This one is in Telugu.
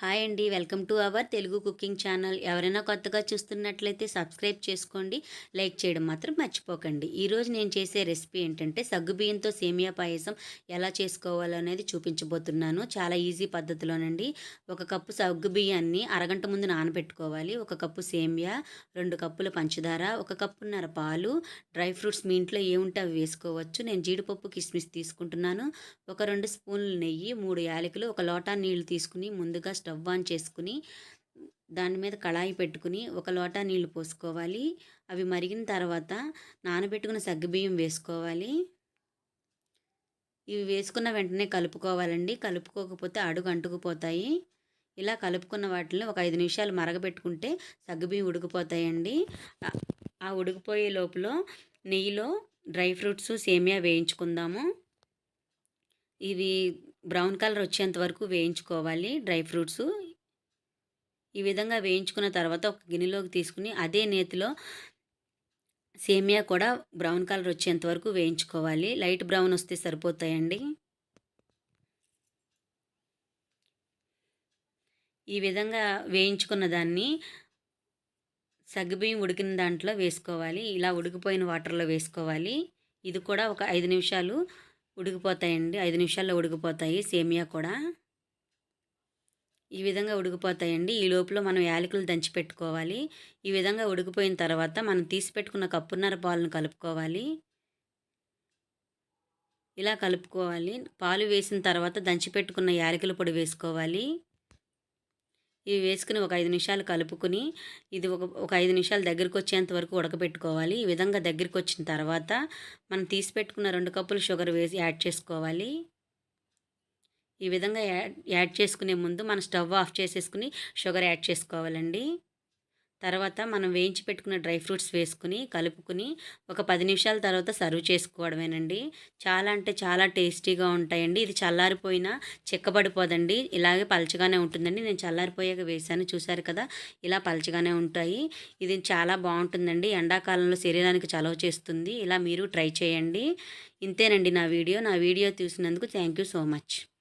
హాయ్ అండి welcome to our Telugu cooking channel. ఎవరైనా కొత్తగా చూస్తున్నట్లయితే సబ్స్క్రైబ్ చేసుకోండి లైక్ చేయడం మాత్రం మర్చిపోకండి. ఈరోజు నేను చేసే రెసిపీ ఏంటంటే సగ్గుబియ్యంతో సేమియా పాయసం ఎలా చేసుకోవాలో అనేది చూపించబోతున్నాను. చాలా ఈజీ పద్ధతిలోనండి. ఒక కప్పు సగ్గుబియ్యాన్ని అరగంట ముందు నానబెట్టుకోవాలి. ఒక కప్పు సేమియా రెండు కప్పుల పంచదార ఒక కప్పున్నర పాలు. డ్రై ఫ్రూట్స్ మీ ఇంట్లో ఏముంటే అవి వేసుకోవచ్చు. నేను జీడిపప్పు కిస్మిస్ తీసుకుంటున్నాను. ఒక రెండు స్పూన్లు నెయ్యి మూడు యాలకులు ఒక లోటా నీళ్ళు తీసుకుని ముందుగా స్టవ్ ఆన్ చేసుకుని దాని మీద కళాయి పెట్టుకుని ఒక లోటా నీళ్ళు పోసుకోవాలి. అవి మరిగిన తర్వాత నానబెట్టుకున్న సగ్గుబియ్యం వేసుకోవాలి. ఇవి వేసుకున్న వెంటనే కలుపుకోవాలండి. కలుపుకోకపోతే అడుగు అంటుకుపోతాయి. ఇలా కలుపుకున్న వాటిని ఒక ఐదు నిమిషాలు మరగబెట్టుకుంటే సగ్గుబియ్యం ఉడికిపోతాయండి. ఆ ఉడికిపోయే లోపల నెయ్యిలో డ్రై ఫ్రూట్స్ సేమియా వేయించుకుందాము. ఇవి బ్రౌన్ కలర్ వచ్చేంత వరకు వేయించుకోవాలి డ్రై ఫ్రూట్స్. ఈ విధంగా వేయించుకున్న తర్వాత ఒక గిన్నెలోకి తీసుకుని అదే నేతిలో సేమియా కూడా బ్రౌన్ కలర్ వచ్చేంత వరకు వేయించుకోవాలి. లైట్ బ్రౌన్ వస్తే సరిపోతాయండి. ఈ విధంగా వేయించుకున్న దాన్ని సగ్గుబియ్యం ఉడికిన దాంట్లో వేసుకోవాలి. ఇలా ఉడికిపోయిన వాటర్లో వేసుకోవాలి. ఇది కూడా ఒక ఐదు నిమిషాలు ఉడికిపోతాయండి. ఐదు నిమిషాల్లో ఉడికిపోతాయి. సేమియా కూడా ఈ విధంగా ఉడికిపోతాయండి. ఈ లోపల మనం యాలకులు దంచి పెట్టుకోవాలి. ఈ విధంగా ఉడికిపోయిన తర్వాత మనం తీసి పెట్టుకున్న కప్పున్నర పాలను కలుపుకోవాలి. ఇలా కలుపుకోవాలి. పాలు వేసిన తర్వాత దంచి పెట్టుకున్న యాలకుల పొడి వేసుకోవాలి. ఇవి వేసుకుని ఒక ఐదు నిమిషాలు కలుపుకుని ఇది ఒక ఒక ఐదు నిమిషాలు దగ్గరికి వచ్చేంత వరకు ఉడకబెట్టుకోవాలి. ఈ విధంగా దగ్గరికి వచ్చిన తర్వాత మనం తీసి పెట్టుకున్న రెండు కప్పులు షుగర్ వేసి యాడ్ చేసుకోవాలి. ఈ విధంగా యాడ్ యాడ్ చేసుకునే ముందు మనం స్టవ్ ఆఫ్ చేసేసుకుని షుగర్ యాడ్ చేసుకోవాలండి. తర్వాత మనం వేయించి పెట్టుకున్న డ్రై ఫ్రూట్స్ వేసుకుని కలుపుకుని ఒక పది నిమిషాల తర్వాత సర్వ్ చేసుకోవడమేనండి. చాలా అంటే చాలా టేస్టీగా ఉంటాయండి. ఇది చల్లారిపోయినా చెక్కబడిపోదండి. ఇలాగే పలచగానే ఉంటుందండి. నేను చల్లారిపోయాక వేసాను చూశారు కదా? ఇలా పలచగానే ఉంటాయి. ఇది చాలా బాగుంటుందండి. ఎండాకాలంలో శరీరానికి చలవ చేస్తుంది. ఇలా మీరు ట్రై చేయండి. ఇంతేనండి నా వీడియో. నా వీడియో చూసినందుకు థ్యాంక్ యూ సో మచ్.